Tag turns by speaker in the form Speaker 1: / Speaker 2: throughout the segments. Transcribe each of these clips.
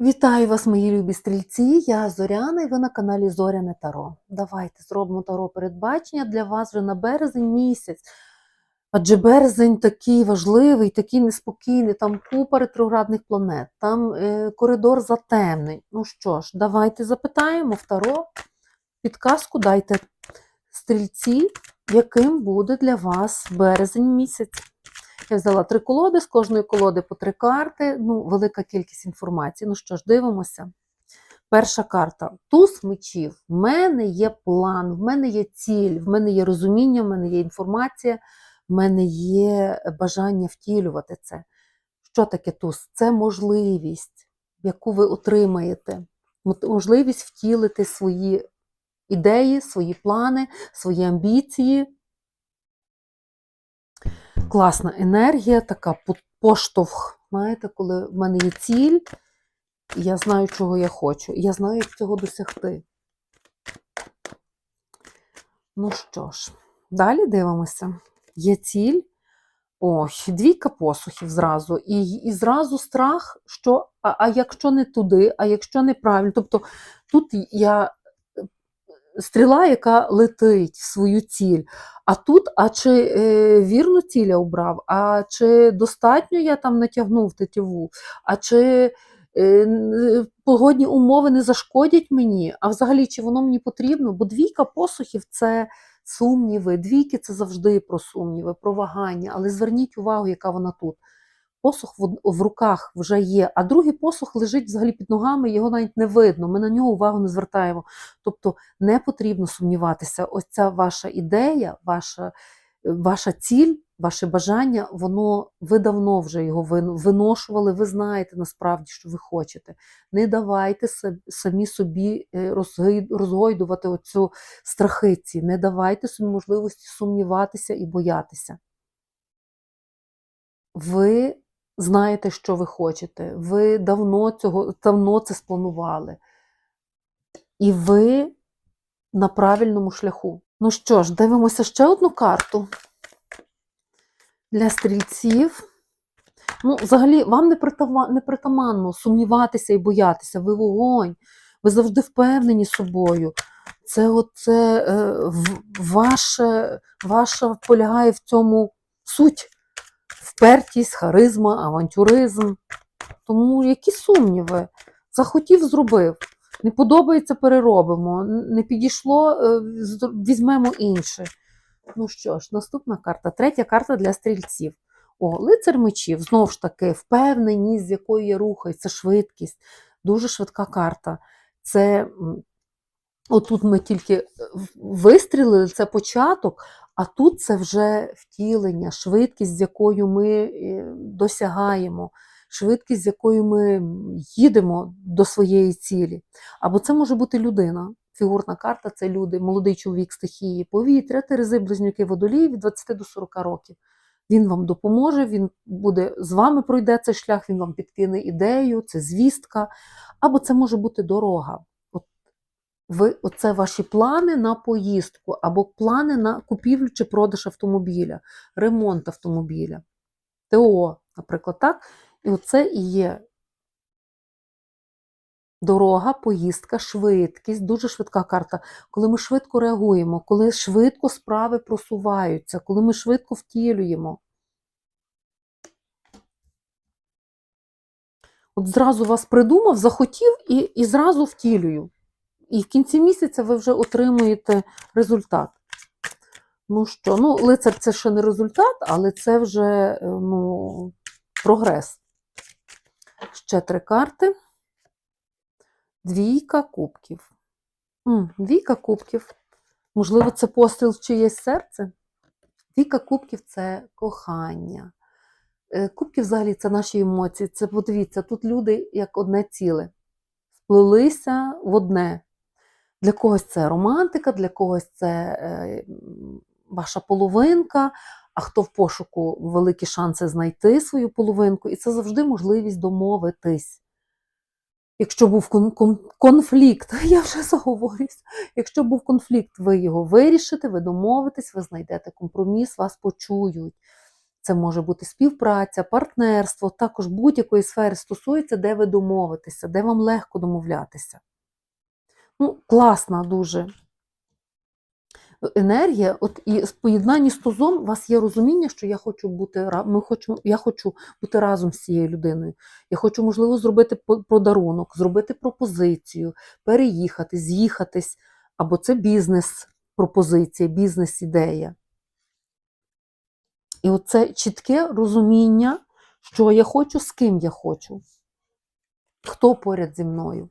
Speaker 1: Вітаю вас, мої любі стрільці. Я Зоряна і ви на каналі Зоряне Таро. Давайте зробимо таро передбачення для вас вже на березень місяць. Адже березень такий важливий, такий неспокійний, там купа ретроградних планет, там е, коридор затемнень. Ну що ж, давайте запитаємо в таро. Підказку дайте стрільці, яким буде для вас березень місяць. Я взяла три колоди, з кожної колоди по три карти. Ну, велика кількість інформації. Ну що ж, дивимося. Перша карта. Туз мечів. В мене є план, в мене є ціль, в мене є розуміння, в мене є інформація, в мене є бажання втілювати це. Що таке туз? Це можливість, яку ви отримаєте. Можливість втілити свої ідеї, свої плани, свої амбіції класна енергія, така поштовх. Знаєте, коли в мене є ціль, я знаю, чого я хочу, і я знаю, як цього досягти. Ну що ж, далі дивимося. Є ціль. Ой, двійка посухів зразу. І, і зразу страх, що а, а якщо не туди, а якщо неправильно. Тобто тут я стріла, яка летить в свою ціль. А тут, а чи е, вірну ціль я обрав, а чи достатньо я там натягнув тетиву, а чи е, погодні умови не зашкодять мені, а взагалі чи воно мені потрібно? Бо двійка посухів це сумніви, двійки це завжди про сумніви, про вагання, але зверніть увагу, яка вона тут. Посух в, в руках вже є, а другий посух лежить взагалі під ногами, його навіть не видно. Ми на нього увагу не звертаємо. Тобто не потрібно сумніватися. Ось ця ваша ідея, ваша, ваша ціль, ваше бажання, воно ви давно вже його виношували, ви знаєте насправді, що ви хочете. Не давайте самі собі е, розгойдувати оцю страхиці, не давайте собі можливості сумніватися і боятися. Ви знаєте, що ви хочете, ви давно, цього, давно це спланували. І ви на правильному шляху. Ну що ж, дивимося ще одну карту для стрільців. Ну, взагалі, вам не, притама, притаманно сумніватися і боятися. Ви вогонь, ви завжди впевнені собою. Це оце е, ваше, ваша полягає в цьому суть. Впертість, харизма, авантюризм. Тому які сумніви? Захотів, зробив. Не подобається, переробимо. Не підійшло, е, візьмемо інше. Ну що ж, наступна карта. Третя карта для стрільців. О, лицар мечів, знову ж таки, впевненість, з якою я рухаюсь, це швидкість, дуже швидка карта. Це отут ми тільки е, вистрілили, це початок, а тут це вже втілення, швидкість, з якою ми е, досягаємо, швидкість, з якою ми їдемо до своєї цілі. Або це може бути людина. Фігурна карта це люди, молодий чоловік стихії повітря, терези, близнюки водолії від 20 до 40 років. Він вам допоможе, він буде з вами пройде цей шлях, він вам підкине ідею, це звістка, або це може бути дорога. Ви, оце ваші плани на поїздку, або плани на купівлю чи продаж автомобіля, ремонт автомобіля, ТО, наприклад, так? І оце і є дорога, поїздка, швидкість, дуже швидка карта. Коли ми швидко реагуємо, коли швидко справи просуваються, коли ми швидко втілюємо. От зразу вас придумав, захотів і, і зразу втілюю. І в кінці місяця ви вже отримуєте результат. Ну що, ну, лицар це ще не результат, але це вже е, ну, прогрес. Ще три карти. Двійка кубків. М, Двійка кубків. Можливо, це постріл в чиєсь серце? Двійка кубків це кохання. Е, Кубки взагалі це наші емоції. Це подивіться, тут люди як одне ціле. Сплелися в одне. Для когось це романтика, для когось це е, ваша половинка, а хто в пошуку великі шанси знайти свою половинку, і це завжди можливість домовитись. Якщо був кон- кон- конфлікт, я вже заговорюсь. Якщо був конфлікт, ви його вирішите, ви домовитесь, ви знайдете компроміс, вас почують. це може бути співпраця, партнерство, також будь-якої сфери стосується, де ви домовитеся, де вам легко домовлятися. Ну, класна дуже енергія, от і в поєднанні з тузом у вас є розуміння, що я хочу бути ми хочемо, я хочу бути разом з цією людиною. Я хочу, можливо, зробити подарунок, зробити пропозицію, переїхати, з'їхатись, або це бізнес-пропозиція, бізнес-ідея. І оце чітке розуміння, що я хочу, з ким я хочу, хто поряд зі мною.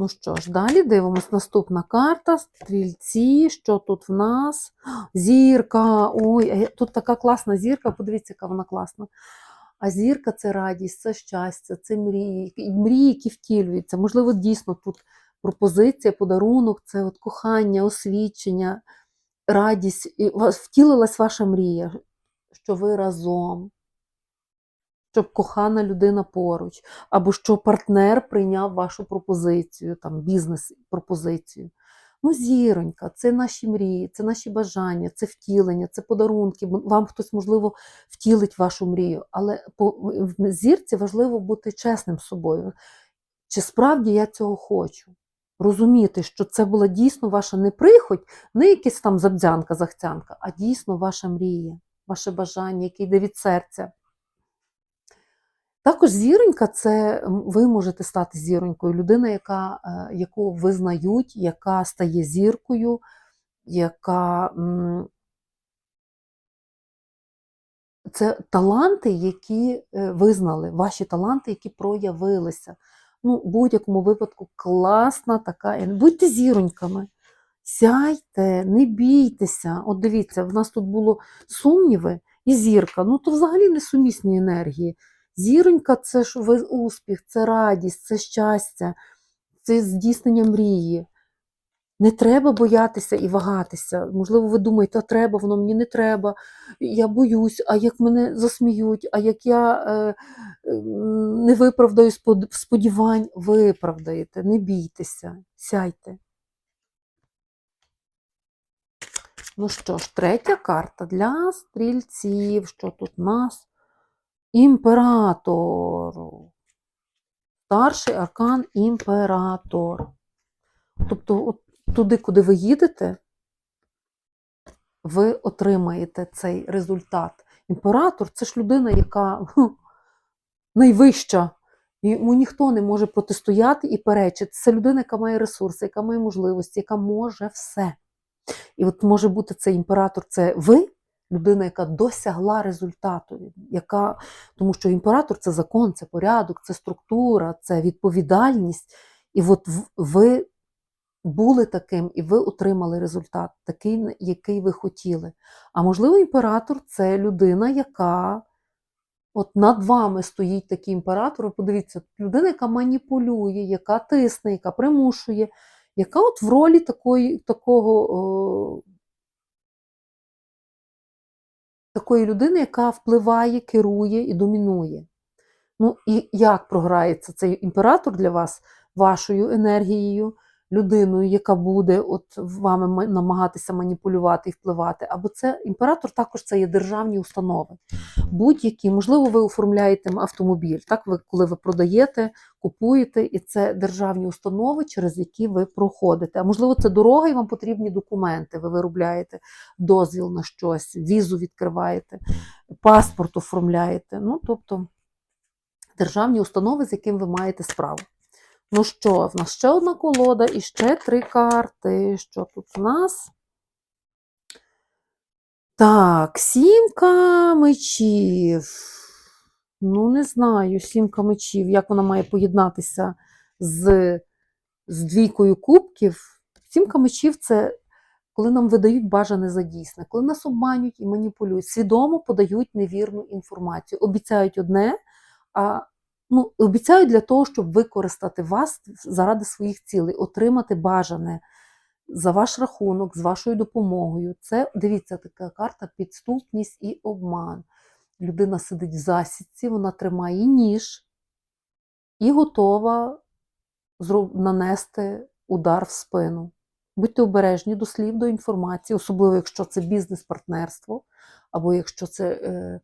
Speaker 1: Ну що ж, далі дивимось. Наступна карта, стрільці, що тут в нас? Зірка. Ой, тут така класна зірка, подивіться, яка вона класна. А зірка це радість, це щастя, це мрії, мрії, які втілюються. Можливо, дійсно тут пропозиція, подарунок, це от кохання, освічення, радість. І втілилась ваша мрія, що ви разом, щоб кохана людина поруч, або що партнер прийняв вашу пропозицію, там бізнес-пропозицію. Ну, зіронька, це наші мрії, це наші бажання, це втілення, це подарунки. Вам хтось, можливо, втілить вашу мрію. Але по в зірці важливо бути чесним з собою. Чи справді я цього хочу? Розуміти, що це була дійсно ваша не прихоть, не якась там забдзянка, захцянка, а дійсно ваша мрія, ваше бажання, яке йде від серця. Також зіронька це ви можете стати зіронькою. Людина, яка, е, яку визнають, яка стає зіркою, яка це таланти, які е, визнали, ваші таланти, які проявилися. Ну, в будь-якому випадку класна така. Будьте зіроньками. Сяйте, не бійтеся. От дивіться, в нас тут було сумніви і зірка. Ну, то взагалі несумісні енергії. Зіронька це ж успіх, це радість, це щастя, це здійснення мрії. Не треба боятися і вагатися. Можливо, ви думаєте, а треба, воно мені не треба. Я боюсь, а як мене засміють, а як я е, м, не виправдаю спод- сподівань, виправдаєте, не бійтеся, сяйте. Ну що ж, третя карта для стрільців. Що тут нас? Імператор. Старший аркан імператор. Тобто, от туди, куди ви їдете, ви отримаєте цей результат. Імператор це ж людина, яка найвища. Йому ніхто не може протистояти і перечити. Це людина, яка має ресурси, яка має можливості, яка може все. І от може бути цей імператор, це ви, людина, яка досягла результату, яка, тому що імператор це закон, це порядок, це структура, це відповідальність. І от ви були таким, і ви отримали результат, такий, який ви хотіли. А можливо, імператор це людина, яка от над вами стоїть такий імператор. Подивіться, людина, яка маніпулює, яка тисне, яка примушує, яка от в ролі такої, такого, о, такої людини, яка впливає, керує і домінує. Ну і як програється цей імператор для вас вашою енергією, людиною, яка буде от вами намагатися маніпулювати і впливати? Або це імператор також це є державні установи. Будь-які, можливо, ви оформляєте автомобіль, так ви коли ви продаєте, купуєте, і це державні установи, через які ви проходите. А можливо, це дорога, і вам потрібні документи. Ви виробляєте дозвіл на щось, візу відкриваєте, паспорт оформляєте. Ну, тобто державні установи, з яким ви маєте справу. Ну що, в нас ще одна колода і ще три карти. Що тут у нас? Так, сімка мечів. Ну, не знаю, сімка мечів, як вона має поєднатися з, з двійкою кубків. Сімка мечів це коли нам видають бажане за дійсне, коли нас обманюють і маніпулюють, свідомо подають невірну інформацію, обіцяють одне, а ну, обіцяють для того, щоб використати вас заради своїх цілей, отримати бажане за ваш рахунок, з вашою допомогою. Це, дивіться, така карта підступність і обман. Людина сидить в засідці, вона тримає ніж і готова нанести удар в спину. Будьте обережні до слів, до інформації, особливо якщо це бізнес-партнерство, або якщо це е,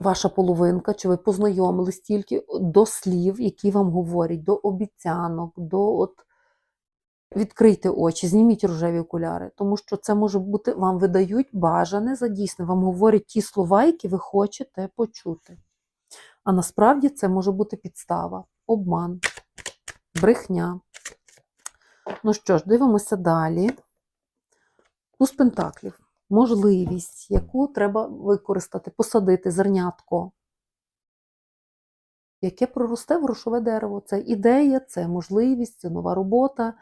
Speaker 1: ваша половинка, чи ви познайомились тільки до слів, які вам говорять, до обіцянок, до от. Відкрийте очі, зніміть рожеві окуляри, тому що це може бути, вам видають бажане за дійсне, вам говорять ті слова, які ви хочете почути. А насправді це може бути підстава, обман, брехня. Ну що ж, дивимося далі. Туз пентаклів. Можливість, яку треба використати, посадити зернятко, яке проросте в грошове дерево. Це ідея, це можливість, це нова робота,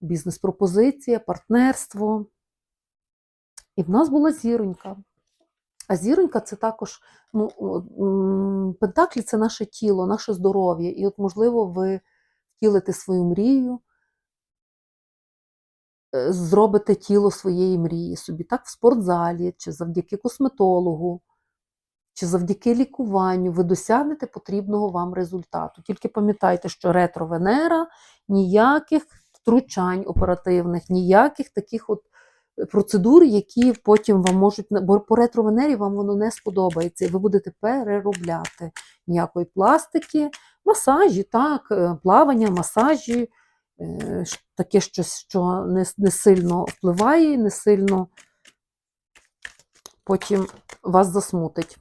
Speaker 1: бізнес-пропозиція, партнерство. І в нас була зіронька. А зіронька це також, ну, пентаклі це наше тіло, наше здоров'я. І от, можливо, ви втілите свою мрію, зробите тіло своєї мрії собі, так, в спортзалі, чи завдяки косметологу, чи завдяки лікуванню ви досягнете потрібного вам результату. Тільки пам'ятайте, що ретро-Венера ніяких втручань оперативних, ніяких таких от процедур, які потім вам можуть, бо по ретро-Венері вам воно не сподобається, і ви будете переробляти ніякої пластики, масажі, так, е, плавання, масажі, е, таке щось, що не, не сильно впливає, не сильно потім вас засмутить.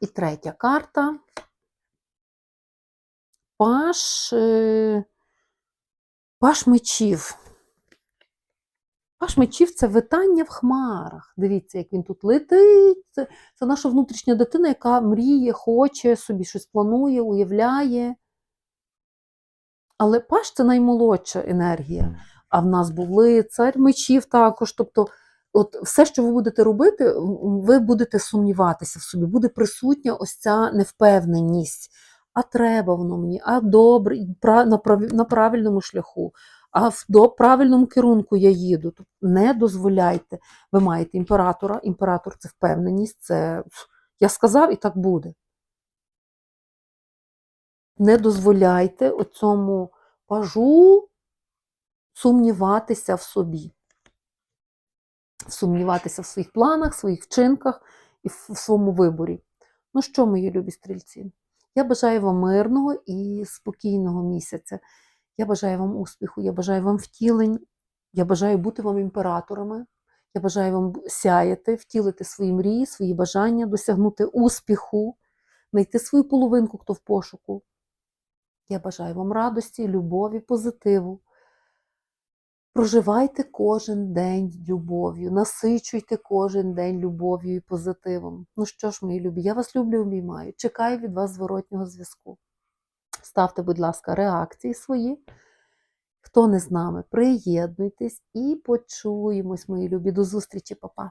Speaker 1: І третя карта. Паш, е, паш мечів. Паш мечів це витання в хмарах. Дивіться, як він тут летить. Це, це наша внутрішня дитина, яка мріє, хоче, собі щось планує, уявляє. Але паш це наймолодша енергія. А в нас був лицар мечів також. Тобто, от все, що ви будете робити, ви будете сумніватися в собі, буде присутня ось ця невпевненість. А треба воно мені, а добре, на, на правильному шляху, а в до правильному керунку я їду. Тобто не дозволяйте. Ви маєте імператора. Імператор це впевненість, це я сказав і так буде. Не дозволяйте оцьому пажу сумніватися в собі, сумніватися в своїх планах, своїх вчинках і в своєму виборі. Ну що, мої любі стрільці? Я бажаю вам мирного і спокійного місяця. Я бажаю вам успіху, я бажаю вам втілень, я бажаю бути вам імператорами. Я бажаю вам сяяти, втілити свої мрії, свої бажання, досягнути успіху, знайти свою половинку, хто в пошуку. Я бажаю вам радості, любові, позитиву. Проживайте кожен день любов'ю, насичуйте кожен день любов'ю і позитивом. Ну що ж, мої любі, я вас люблю, обіймаю. Чекаю від вас зворотнього зв'язку. Ставте, будь ласка, реакції свої. Хто не з нами, приєднуйтесь і почуємось, мої любі. До зустрічі, папа.